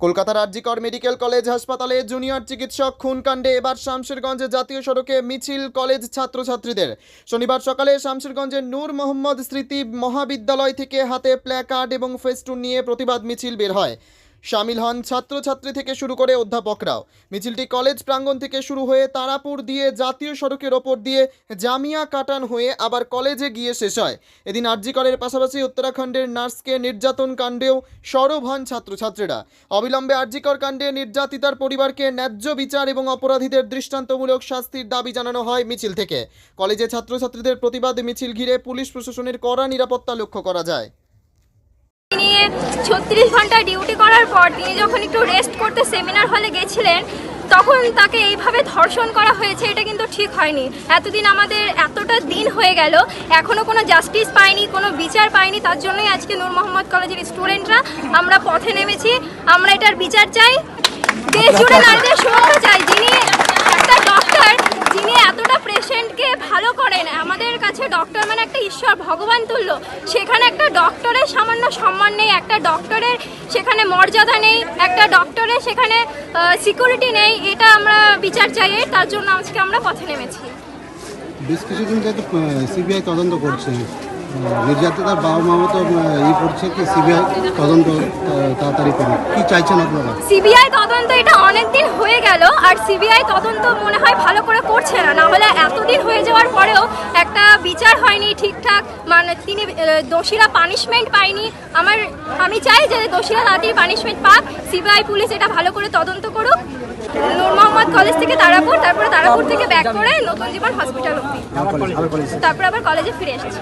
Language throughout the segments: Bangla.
কলকাতার আরজিকর মেডিকেল কলেজ হাসপাতালে জুনিয়র চিকিৎসক খুনকাণ্ডে এবার শামশেরগঞ্জে জাতীয় সড়কে মিছিল কলেজ ছাত্রছাত্রীদের। শনিবার সকালে শামশেরগঞ্জের নূর মোহাম্মদ স্মৃতি মহাবিদ্যালয় থেকে হাতে প্ল্যাকার্ড এবং ফেস্টুন নিয়ে প্রতিবাদ মিছিল বের হয়। সামিল হন ছাত্রছাত্রী থেকে শুরু করে অধ্যাপকরাও। মিছিলটি কলেজ প্রাঙ্গণ থেকে শুরু হয়ে তারাপুর দিয়ে জাতীয় সড়কের ওপর দিয়ে জামিয়া কাটান হয়ে আবার কলেজে গিয়ে শেষ হয়। এদিন আরজিকরের পাশাপাশি উত্তরাখণ্ডের নার্সকে নির্যাতন কাণ্ডেও সরব হন ছাত্রছাত্রীরা। অবিলম্বে আরজিকর কাণ্ডে নির্যাতিতার পরিবারকে ন্যায্য বিচার এবং অপরাধীদের দৃষ্টান্তমূলক শাস্তির দাবি জানানো হয় মিছিল থেকে। কলেজে ছাত্রছাত্রীদের প্রতিবাদ মিছিল ঘিরে পুলিশ প্রশাসনের কড়া নিরাপত্তা লক্ষ্য করা যায়। ছত্রিশ ঘণ্টা ডিউটি করার পর তিনি যখন একটু রেস্ট করতে সেমিনার হলে গেছিলেন, তখন তাকে এইভাবে ধর্ষণ করা হয়েছে, এটা কিন্তু ঠিক হয়নি। এতদিন আমাদের এতটা দিন হয়ে গেল এখনও কোনো জাস্টিস পাইনি কোনো বিচার পাইনি তার জন্যই আজকে নূর মোহাম্মদ কলেজের স্টুডেন্টরা আমরা পথে নেমেছি। আমরা এটার বিচার চাই। দেশ জুড়ে নারীদের সুরক্ষা চাই যিনি একটা ডক্টর যিনি এতটা পেশেন্টকে ভালো করেন আমাদের কাছে ডক্টর মানে একটা ঈশ্বর, ভগবান তুল্য। সেখানে একটা ডক্টরের সামান্য সম্মান নেই, একটা ডক্টরের সেখানে মর্যাদা নেই, একটা ডক্টরের সেখানে সিকিউরিটি নেই, এটা আমরা বিচার চাই। তার জন্য আজকে আমরা পথে নেমেছি। বেশ কিছুদিন সিবিআই তদন্ত করছে। নির্যাতিতার বাবা মাও তো ই করছে কি সিবিআই তদন্ত তাড়াতাড়ি করুক কি চাইছেন আপনারা? সিবিআই তদন্ত এটা অনেক দিন হয়ে গেল, আর সিবিআই তদন্ত মনে হয় ভালো করে করছে না। না হলে এতদিন হয়ে যাওয়ার পরেও একটা বিচার হয়নি ঠিকঠাক। মানে তিনি দোষীরা পানিশমেন্ট পায়নি। আমার, আমি চাই যে দোষীরা তাড়াতাড়ি পানিশমেন্ট পাক। সিবিআই, পুলিশ এটা ভালো করে তদন্ত করুক। মোহাম্মদ কলেজ থেকে তারাপুর তারপরে তারাপুর থেকে ব্যাক করে নতুন জীবন হসপিটাল অব্দি তারপর আবার কলেজে ফিরে এসেছি।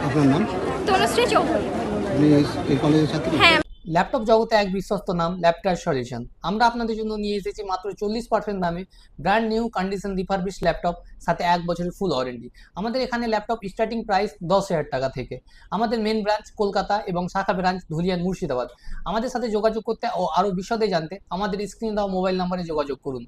তনুশ্রী চৌধুরী। আপনি এই কলেজের ছাত্রী? হ্যাঁ। ল্যাপটপ জগতে এক বিশ্বস্ত নাম ল্যাপটপ সলিউশন। আমরা আপনাদের জন্য নিয়ে এসেছি মাত্র চল্লিশ পার্সেন্ট দামে brand new condition refurbish laptop সাথে এক বছরের ফুল ওয়ারেন্টি আমাদের এখানে ল্যাপটপ স্টার্টিং প্রাইস দশ হাজার টাকা থেকে। আমাদের মেন ব্রাঞ্চ কলকাতা এবং শাখা ব্রাঞ্চ ধুলিয়ান মুর্শিদাবাদ। আমাদের সাথে যোগাযোগ করতে ও আরও বিশদে জানতে আমাদের স্ক্রিনে দেওয়া মোবাইল নাম্বারে যোগাযোগ করুন।